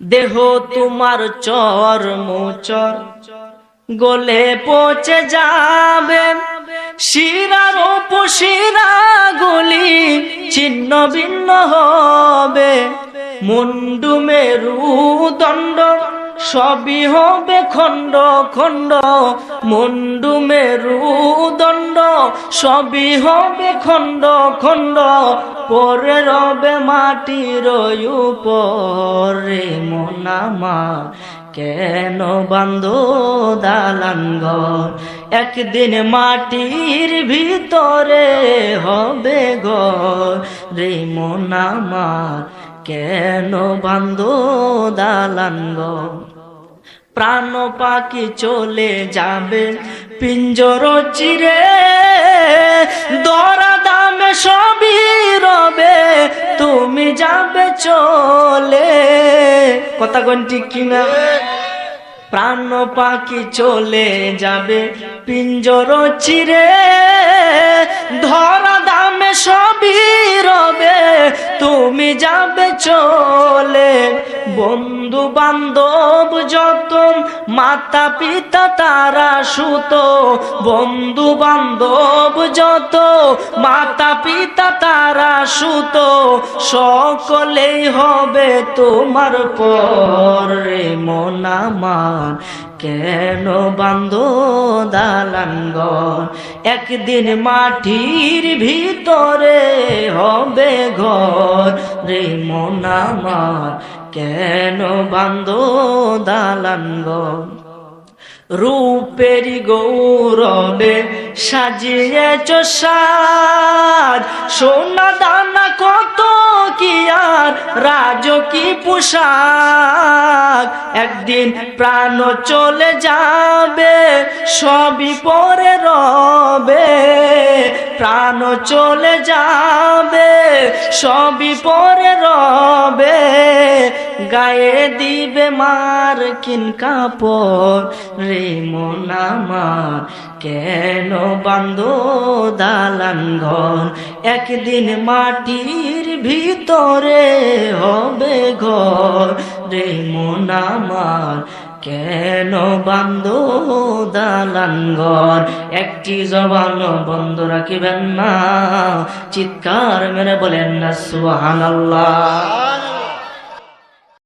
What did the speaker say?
দেহ তোমার চর মোচর, গলে পচে যাবে। শিরার উপশিরা গুলি ছিন্ন ভিন্ন হবে। মুন্ডু মেরুদণ্ড সবই হবে খণ্ড খণ্ড, মুন্ডু মেরুদণ্ড, সবই হবে খণ্ড খণ্ড, পরে রবে মাটির উপরে মনামা কেন বান্ধ দালাঙ্গর একদিন মাটির ভিতরে হবে ঘর রে কেন বান্ধ দালাঙ্গর প্রাণ পাখি চলে যাবে, পিঞ্জর চিরে। দরা দামে সবই রবে, তুমি যাবে চলে। কথা কোনটি কিনা? প্রাণ পাখি চলে যাবে, পিঞ্জর চিরে। ধরা সবই রবে তুমি যাবে চলে। বন্ধু বান্ধব যত মাতা পিতা তারা সুত বন্ধু বান্ধব যত মাতা পিতা তারা সুত, সকলেই হবে তোমার পরে মনামান কেন বান্ধ দালাঙ্গন একদিন মাটির ভিতরে হবে ঘর রে মনামার কেন বান্ধ দালাঙ্গন রূপের গৌরবে সাজিয়েছ সাজ। সোনা দানা কত কি আর, রাজকি পোশাক। একদিন প্রাণ চলে যাবে, সবই পরে রবে। প্রাণ চলে যাবে, সবই পরে রবে। গায়ে দিবে মার কিন কাপড়, রে মনামার কেন বান্ধ দালাঙ্গন একদিন মাটির ভিতরে হবে ঘর, রে মনামার কেন বান্ধ দালাঙ্গর একটি জবান বন্ধ রাখিবেন না, চিৎকার মেরে বলেন না সুহান আল্লাহ